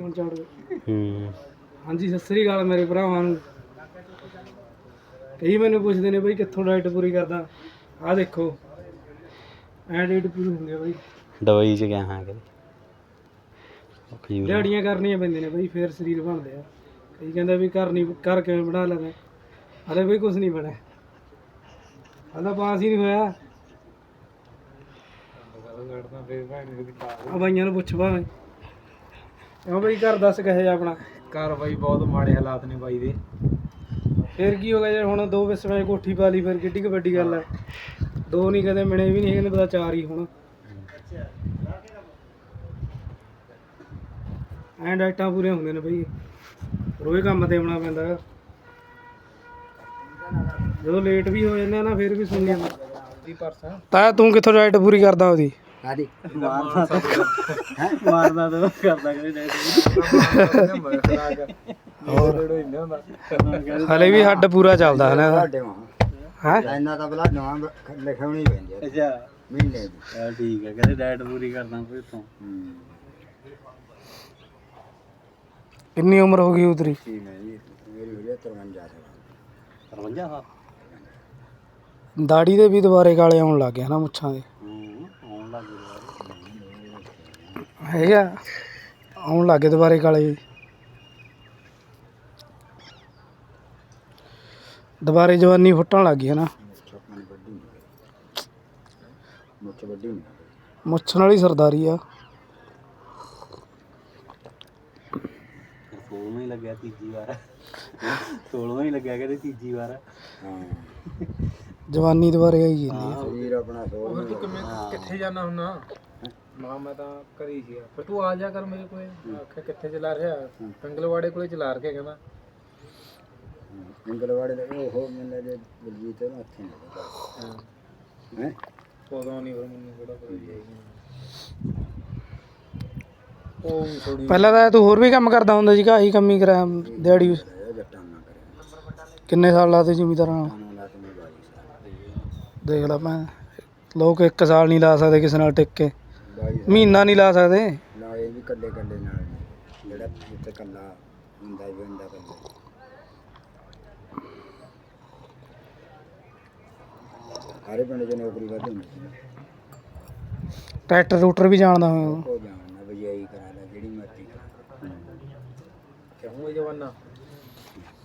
ਹੁਣ ਚੜ ਹੂੰ। ਹਾਂਜੀ ਸਤਿ ਸ੍ਰੀ ਅਕਾਲ ਮੇਰੇ ਭਰਾਵਾਂ ਨੂੰ। ਕਈ ਮੈਨੂੰ ਪੁੱਛਦੇ ਨੇ ਬਈ ਕਿੱਥੋਂ ਡਾਈਟ ਪੂਰੀ ਕਰਦਾ? ਆਹ ਦੇਖੋ। ਐ ਡਾਈਟ ਪੂਰੀ ਹੁੰਦੀ ਆ ਬਈ। ਦਵਾਈ ਚ ਗਿਆ ਹਾਂ ਕਦੇ ਦਿਹਾੜੀਆਂ ਕਰਨੀਆਂ ਪੈਂਦੀਆਂ ਨੇ ਬਈ ਫੇਰ ਸਰੀਰ ਬਣਦੇ ਆ। ਕਈ ਕਹਿੰਦਾ ਵੀ ਘਰ ਨਹੀਂ ਘਰ ਕਿਵੇਂ ਬਣਾ ਲੈਣਾ ਹਲੇ ਬਈ ਕੁਝ ਨਹੀਂ ਬਣਿਆ। ਹਲਾ ਪਾਸ ਹੀ ਨਹੀਂ ਹੋਇਆ। ਆ ਬਾਈਆਂ ਨੂੰ ਪੁੱਛ ਭਾਵੇਂ। ਕਿਉਂ ਬਈ ਘਰ ਦੱਸ ਕਹੇ ਆਪਣਾ? ਘਰ ਬਾਈ ਬਹੁਤ ਮਾੜੇ ਹਾਲਾਤ ਨੇ ਬਾਈ ਦੇ। ਫੇਰ ਕੀ ਹੋ ਗਿਆ ਜੇ ਹੁਣ ਦੋ ਵਿਸਰਾਂ ਦੀ ਕੋਠੀ ਪਾ ਲਈ ਫਿਰ ਕਿੱਡੀ ਕੁ ਵੱਡੀ ਗੱਲ ਹੈ। ਦੋ ਨਹੀਂ ਕਦੇ ਮਿਲੇ ਵੀ ਨਹੀਂ ਕਹਿੰਦੇ ਪਤਾ ਚਾਰ ਹੀ ਹੁਣ। ਐਂ ਡਾਈਟਾਂ ਪੂਰੀਆਂ ਹੁੰਦੀਆਂ ਨੇ ਬਈ। ਰੋਜ਼ ਕੰਮ ਤੇ ਆਉਣਾ ਪੈਂਦਾ। ਜਦੋਂ ਲੇਟ ਵੀ ਹੋ ਜਾਂਦੇ ਆ ਨਾ ਫਿਰ ਵੀ ਸੁਣ ਜਾਂਦਾ ਦੀ ਪਰਸਨ ਤਾਂ ਤੂੰ ਕਿੱਥੋਂ ਡਾਈਟ ਪੂਰੀ ਕਰਦਾ ਉਹਦੀ? ਆਦੀ ਮਾਰਦਾ ਹੈ? ਮਾਰਦਾ ਤਾਂ ਕਰਦਾ ਕਦੇ ਹਲੇ ਵੀ ਹੱਡ ਪੂਰਾ ਚੱਲਦਾ ਹੈ ਨਾ ਹੈ? ਇਹਨਾਂ ਦਾ ਬਲਾ ਨਵਾਂ ਲਿਖਾਉਣੀ ਪੈਂਦੀ ਹੈ ਅੱਛਾ। ਮਹੀਨੇ ਦੀ। ਹਾਂ ਠੀਕ ਹੈ ਕਹਿੰਦੇ ਡਾਈਟ ਪੂਰੀ ਕਰਦਾ ਕੋਈ ਤੋਂ ਕਿੰਨੀ ਉਮਰ ਹੋ ਗਈ ਉਤਰੀ ਠੀਕ ਹੈ ਜੀ ਮੇਰੀ ਹੋ ਗਿਆ 53 ਸਾਲ। 53 ਸਾਲ? ਦਾੜੀ ਦੇ ਵੀ ਦੁਬਾਰੇ ਕਾਲੇ ਆਉਣ ਲੱਗ ਗਏ ਨਾ ਮੁੱਛਾਂ ਦੇ ਹੂੰ ਆਉਣ ਲੱਗ ਗਿਆ ਹੈਗਾ ਆਉਣ ਲੱਗੇ ਦੁਬਾਰੇ ਕਾਲੇ। ਦੁਬਾਰੇ ਜਵਾਨੀ ਫੁੱਟਣ ਲੱਗ ਗਈ ਹੈ ਨਾ। ਮੁੱਛ ਵਾਲੀ ਸਰਦਾਰੀ ਆ। ਸੋਲਵਾਂ ਹੀ ਲੱਗਿਆ ਤੀਜੀ ਵਾਰ। ਸੋਲਵਾਂ ਹੀ ਲੱਗਿਆ ਕਹਿੰਦੇ ਤੀਜੀ ਵਾਰ। ਹਾਂ ਜਵਾਨੀ ਦੁਬਾਰੇ ਆਈ ਜਾਂਦੀ ਆ। ਸਰੀਰ ਆਪਣਾ ਸੋਲ ਤੂੰ ਕਿਵੇਂ ਕਿੱਥੇ ਜਾਣਾ ਹੁੰਨਾ ਮਾਂ ਮੈਂ ਤਾਂ ਘਰੀ ਸੀ ਫਿਰ ਤੂੰ ਆ ਜਾ ਕਰ ਮੇਰੇ ਕੋਲੇ। ਆਖਿਆ ਕਿੱਥੇ ਚਲਾ ਰਿਹਾ? ਪਿੰਗਲਵਾੜੇ ਕੋਲੇ ਚਲਾ ਰਖਿਆ ਕਹਿੰਦਾ। ਇੰਗਲਵਾੜੇ ਦੇ ਉਹ ਮੈਨੂੰ ਲੱਗੇ ਬਲਜੀਤ ਨੂੰ ਹੱਥੇ ਨਹੀਂ ਹੈ। ਉਦੋਂ ਨਹੀਂ ਫਿਰ ਮੈਨੂੰ ਕਿਹੜਾ ਕੋਈ ਜਾਏਗੀ ਉਹ ਥੋੜੀ ਪਹਿਲਾਂ ਤਾਂ ਤੂੰ ਹੋਰ ਵੀ ਕੰਮ ਕਰਦਾ ਹੁੰਦਾ ਸੀਗਾ ਆਹੀ ਕੰਮ ਹੀ ਦਿਹਾੜੀ ਇਹ ਜੱਟਾਂ ਨਾ ਕਰੇ ਕਿੰਨੇ ਸਾਲ ਲਾਤੇ ਜ਼ਿਮੀਦਾਰਾਂ ਨਾਲ? ਲਾ ਬਾਜੀ ਦੇਖ ਲੈ ਮੈਂ ਲੋਕ ਇੱਕ ਸਾਲ ਨਹੀਂ ਲਾ ਸਕਦੇ ਕਿਸੇ ਨਾਲ ਟਿਕ ਕੇ। ਮਹੀਨਾ ਨਹੀਂ ਲਾ ਸਕਦੇ? ਨਾ ਇਹ ਵੀ ਕੱਲੇ ਕੱਲੇ ਨਾਲ ਨੇ। ਜਿਹੜਾ ਜਿੱਥੇ ਕੱਲਾ ਹੁੰਦਾ ਹੀ ਹੁੰਦਾ ਕੱਲੇ ਸਾਰੇ ਪਿੰਡ 'ਚ ਨੌਕਰੀ ਵੱਧ ਹੁੰਦੀ ਸੀ। ਟਰੈਕਟਰ ਰੂਟਰ ਵੀ ਜਾਣਦਾ ਹੋਇਆ ਉਹ। ਜਾਣਦਾ ਬਜਾਈ ਕਰਾ ਲੈ ਜਿਹੜੀ ਮਰਜ਼ੀ ਕਰਾ ਕਿਉਂ ਇਹ ਜਵਾਨਾ?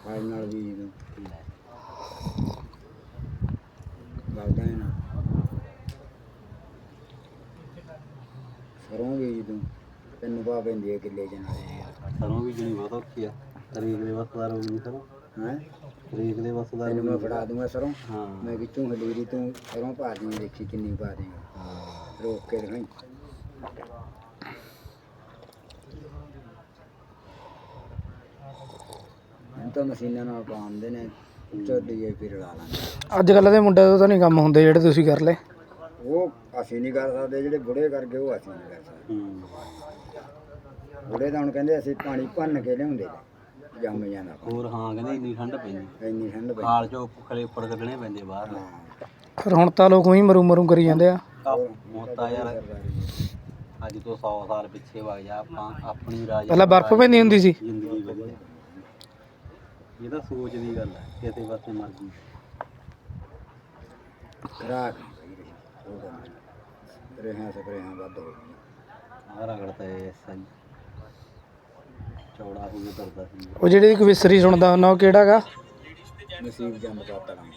ਹਾਲ ਨਾਲ ਵੀ ਜਦੋਂ ਲੱਗਦਾ ਹੈ ਨਾ। ਸਰੋਂ ਵੀ ਜਦੋਂ ਤੈਨੂੰ ਪਾ ਪੈਂਦੀ ਹੈ ਕਿੱਲੇ ਚ ਨਾਲੇ ਸਰੋਂ ਵੀ ਜਣੀ ਬਹੁਤ ਔਖੀ ਆ। ਤਰੀਕ ਦੇ ਵਸਦਾਰ ਹੋ ਗਈ ਸਰੋਂ। ਹੈ? ਤਰੀਕ ਦੇ ਵਸਦਾਰ ਤੈਨੂੰ ਮੈਂ ਫੜਾ ਦੂੰਗਾ ਸਰੋਂ। ਹਾਂ। ਮੈਂ ਕਿਤੋਂ ਹਲੀਰੀ ਤੂੰ ਸਰੋਂ ਪਾ ਦੀ ਦੇਖੀ ਕਿੰਨੀ ਪਾ ਦੇਗਾ। ਰੋਕ ਕੇ ਹੁਣ ਤਾਂ ਮਸ਼ੀਨਾਂ ਨਾਲ ਪਾਉਂਦੇ ਨੇ ਚੱਲੀ ਜਾਈ ਫਿਰ ਲਾ ਲਾਂਗੇ। ਅੱਜ ਕੱਲ੍ਹ ਦੇ ਮੁੰਡੇ ਤੋਂ ਤਾਂ ਨਹੀਂ ਕੰਮ ਹੁੰਦੇ ਜਿਹੜੇ ਤੁਸੀਂ ਕਰ ਲਏ। ਉਹ ਅਸੀਂ ਨਹੀਂ ਕਰ ਸਕਦੇ ਜਿਹੜੇ ਬੁੜੇ ਕਰ ਗਏ ਉਹ ਅਸੀਂ ਨਹੀਂ ਕਰ ਸਕਦੇ। ਬੁੜੇ ਤਾਂ ਹੁਣ ਕਹਿੰਦੇ ਅਸੀਂ ਪਾਣੀ ਭੰਨ ਕੇ ਲਿਆਉਂਦੇ ਜੰਮ ਜਾਂਦਾ ਹੋਰ ਹਾਂ ਕਹਿੰਦੇ ਇੰਨੀ ਠੰਡ ਪੈਂਦੀ। ਇੰਨੀ ਠੰਡ ਪਈ ਖਾਲ ਚੋਂ ਖਲੇ ਉੱਪਰ ਕੱਢਣੇ ਪੈਂਦੇ ਬਾਹਰ। ਹਾਂ। ਫਿਰ ਹੁਣ ਤਾਂ ਲੋਕ ਉਹੀ ਮਰੂ ਮਰੂ ਕਰੀ ਜਾਂਦੇ ਆ। ਮੋਤਾ ਯਾਰ ਅੱਜ ਤੋਂ 100 ਸਾਲ ਪਿੱਛੇ ਵਗ ਜਾ ਆਪਾਂ ਆਪਣੀ ਰਾਜ ਪਹਿਲਾਂ ਬਰਫ਼ ਪੈਂਦੀ ਹੁੰਦੀ ਸੀ। ਜ਼ਿੰਦਗੀ ਵਧੀਆ। ਇਹ ਤਾਂ ਸੋਚ ਦੀ ਗੱਲ ਹੈ ਕਿਸੇ ਪਾਸੇ ਮਰਜ਼ੀ। ਖਰਾਕ। ਉਹ ਕੰਮ ਰਹਾਂ ਸਪਰੇਹਾਂ ਵੱਧ ਹੋ ਗਈਆਂ। ਆਹ ਰਗੜਤਾ ਇਹ ਸਹੀ ਚੌੜਾ ਹੋ ਗਿਆ ਕਰਦਾ ਸੀ। ਉਹ ਜਿਹੜੀ ਇੱਕ ਵਿਸਰੀ ਸੁਣਦਾ ਹੁੰਦਾ ਉਹ ਕਿਹੜਾ ਗਾ? ਨਸੀਬ ਜੰਮ ਪਾਤਾ ਕੰਮ।